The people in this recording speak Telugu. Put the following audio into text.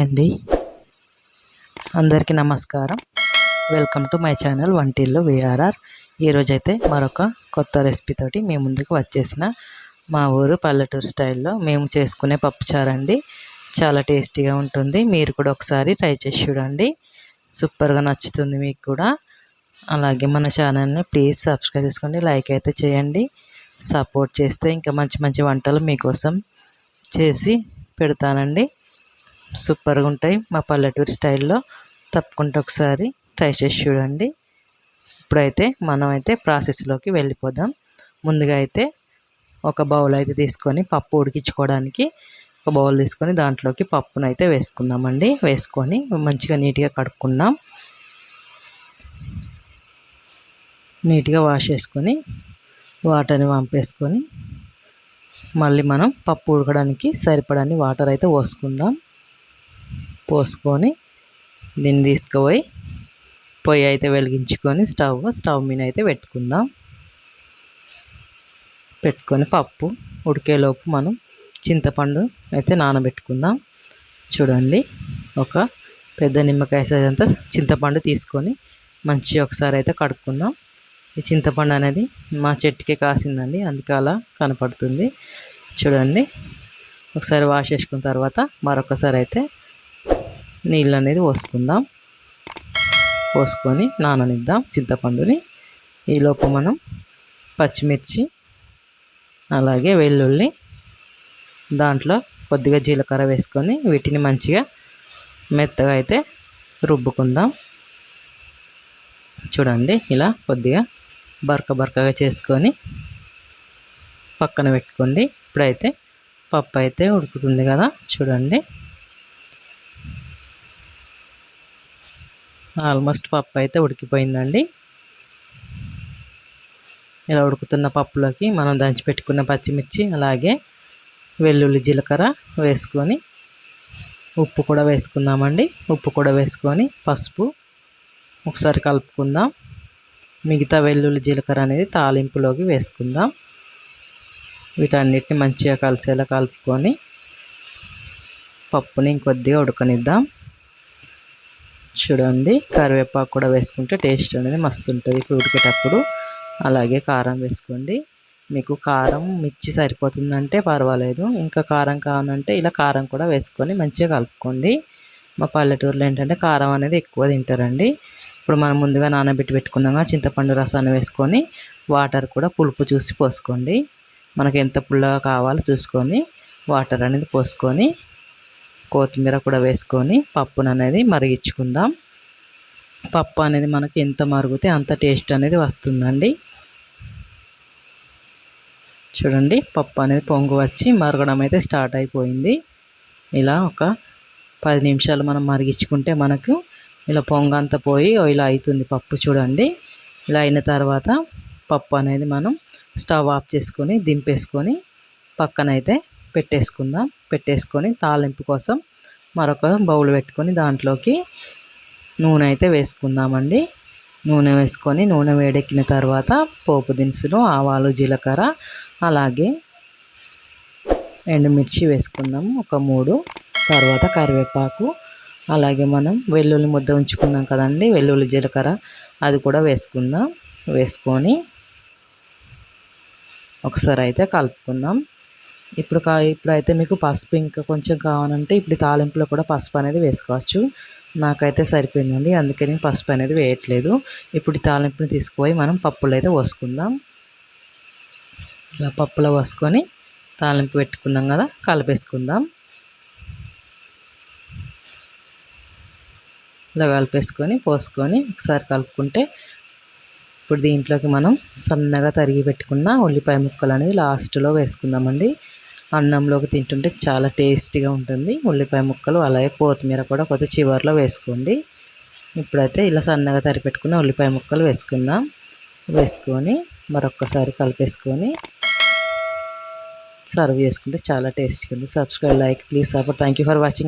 అండి. అందరికీ నమస్కారం. వెల్కమ్ టు మై ఛానల్ వంటిల్లు విఆర్ఆర్. ఈరోజైతే మరొక కొత్త రెసిపీ తోటి మీ ముందుకు వచ్చేసిన మా ఊరు పల్లెటూరు స్టైల్లో మేము చేసుకునే పప్పుచారండి చాలా టేస్టీగా ఉంటుంది. మీరు కూడా ఒకసారి ట్రై చేసి చూడండి. సూపర్గా నచ్చుతుంది మీకు కూడా. అలాగే మన ఛానల్ని ప్లీజ్ సబ్స్క్రైబ్ చేసుకోండి లైక్ అయితే చేయండి. సపోర్ట్ చేస్తే ఇంకా మంచి మంచి వంటలు మీకోసం చేసి పెడతానండి. సూపర్గా ఉంటాయి మా పల్లెటూరు స్టైల్లో. తప్పకుండా ఒకసారి ట్రై చేసి చూడండి. ఇప్పుడైతే మనమైతే ప్రాసెస్లోకి వెళ్ళిపోదాం. ముందుగా అయితే ఒక బౌల్ అయితే తీసుకొని పప్పు ఉడికించుకోవడానికి ఒక బౌల్ తీసుకొని దాంట్లోకి పప్పును అయితే వేసుకుందామండి. వేసుకొని మంచిగా నీట్గా కడుక్కుందాం నీట్గా వాష్ చేసుకొని వాటర్ని పంపేసుకొని మళ్ళీ మనం పప్పు ఉడకడానికి సరిపడని వాటర్ అయితే పోసుకుందాం. పోసుకొని దీన్ని తీసుకుపోయి పొయ్యి అయితే వెలిగించుకొని స్టవ్ స్టవ్ మీద అయితే పెట్టుకుందాం. పెట్టుకొని పప్పు ఉడికేలోపు మనం చింతపండు అయితే నానబెట్టుకుందాం. చూడండి ఒక పెద్ద నిమ్మకాయ సైజ్ అంతా చింతపండు తీసుకొని మంచిగా ఒకసారి అయితే కడుక్కుందాం. ఈ చింతపండు అనేది మా చెట్టుకే కాసిందండి అందుకే అలా కనపడుతుంది. చూడండి ఒకసారి వాష్ చేసుకున్న తర్వాత మరొకసారి అయితే నీళ్ళు అనేది పోసుకుందాం. పోసుకొని నాననిద్దాం చింతపండుని. ఈలోపు మనం పచ్చిమిర్చి అలాగే వెల్లుల్లి దాంట్లో కొద్దిగా జీలకర్ర వేసుకొని వీటిని మంచిగా మెత్తగా అయితే రుబ్బుకుందాం. చూడండి ఇలా కొద్దిగా బరక బరకగా చేసుకొని పక్కన పెట్టుకోండి. ఇప్పుడైతే పప్పు అయితే ఉడుకుతుంది కదా చూడండి. ఆల్మోస్ట్ పప్పు అయితే ఉడికిపోయిందండి. ఇలా ఉడుకుతున్న పప్పులోకి మనం దంచి పెట్టుకున్న పచ్చిమిర్చి అలాగే వెల్లుల్లి జీలకర్ర వేసుకొని ఉప్పు కూడా వేసుకుందామండి. ఉప్పు కూడా వేసుకొని పసుపు ఒకసారి కలుపుకుందాం. మిగతా వెల్లుల్లి జీలకర్ర అనేది తాలింపులోకి వేసుకుందాం. వీటన్నిటిని మంచిగా కలిసేలా కలుపుకొని పప్పుని ఇంకొద్దిగా ఉడకనిద్దాం. చూడండి. కరివేపాకు కూడా వేసుకుంటే టేస్ట్ అనేది మస్తు ఉంటుంది. ఇప్పుడు ఉడికేటప్పుడు అలాగే కారం వేసుకోండి. మీకు కారం మిర్చి సరిపోతుందంటే పర్వాలేదు. ఇంకా కారం కావాలంటే ఇలా కారం కూడా వేసుకొని మంచిగా కలుపుకోండి. మా పల్లెటూరులో ఏంటంటే కారం అనేది ఎక్కువ తింటారండి. ఇప్పుడు మనం ముందుగా నానబెట్టి పెట్టుకున్నాక చింతపండు రసాన్ని వేసుకొని వాటర్ కూడా పులుపు చూసి పోసుకోండి. మనకి ఎంత పుల్లగా కావాలో చూసుకొని వాటర్ అనేది పోసుకొని కొత్తిమీర కూడా వేసుకొని పప్పును అనేది మరిగించుకుందాం. పప్పు అనేది మనకి ఎంత మరుగుతే అంత టేస్ట్ అనేది వస్తుందండి. చూడండి పప్పు అనేది పొంగు వచ్చి మరగడం అయితే స్టార్ట్ అయిపోయింది. ఇలా ఒక పది నిమిషాలు మనం మరిగించుకుంటే మనకు ఇలా పొంగ అంతా పోయి ఇలా అవుతుంది పప్పు చూడండి. ఇలా అయిన తర్వాత పప్పు అనేది మనం స్టవ్ ఆఫ్ చేసుకొని దింపేసుకొని పక్కనైతే పెట్టేసుకుందాం. పెట్టేసుకొని తాలింపు కోసం మరొక బౌల్ పెట్టుకొని దాంట్లోకి నూనె అయితే వేసుకుందామండి. నూనె వేసుకొని నూనె వేడెక్కిన తర్వాత పోపు దినుసులు ఆవాలు జీలకర్ర అలాగే ఎండుమిర్చి వేసుకుందాం ఒక మూడు. తర్వాత కరివేపాకు అలాగే మనం వెల్లుల్లి ముద్ద ఉంచుకున్నాం కదండి వెల్లుల్లి జీలకర్ర అది కూడా వేసుకుందాం. వేసుకొని ఒకసారి అయితే కలుపుకుందాం. ఇప్పుడు కా ఇప్పుడైతే మీకు పసుపు ఇంకా కొంచెం కావాలంటే ఇప్పుడు తాలింపులో కూడా పసుపు అనేది వేసుకోవచ్చు. నాకైతే సరిపోయిందండి అందుకే నేను పసుపు అనేది వేయట్లేదు. ఇప్పుడు తాలింపుని తీసుకుపోయి మనం పప్పులో అయితే పోసుకుందాం. ఇలా పప్పులో పోసుకొని తాలింపు పెట్టుకున్నాం కదా కలిపేసుకుందాం. ఇలా కలిపేసుకొని పోసుకొని ఒకసారి కలుపుకుంటే ఇప్పుడు దీంట్లోకి మనం సన్నగా తరిగి పెట్టుకున్న ఉల్లిపాయ ముక్కలు అనేది లాస్ట్లో వేసుకుందామండి. అన్నంలోకి తింటుంటే చాలా టేస్టీగా ఉంటుంది. ఉల్లిపాయ ముక్కలు అలాగే కొత్తిమీర కూడా కొద్ది చివరిలో వేసుకోండి. ఇప్పుడైతే ఇలా సన్నగా తరిపెట్టుకున్న ఉల్లిపాయ ముక్కలు వేసుకుందాం. వేసుకొని మరొక్కసారి కలిపేసుకొని సర్వ్ చేసుకుంటే చాలా టేస్టీగా ఉంది subscribe like please support. Thank you for watching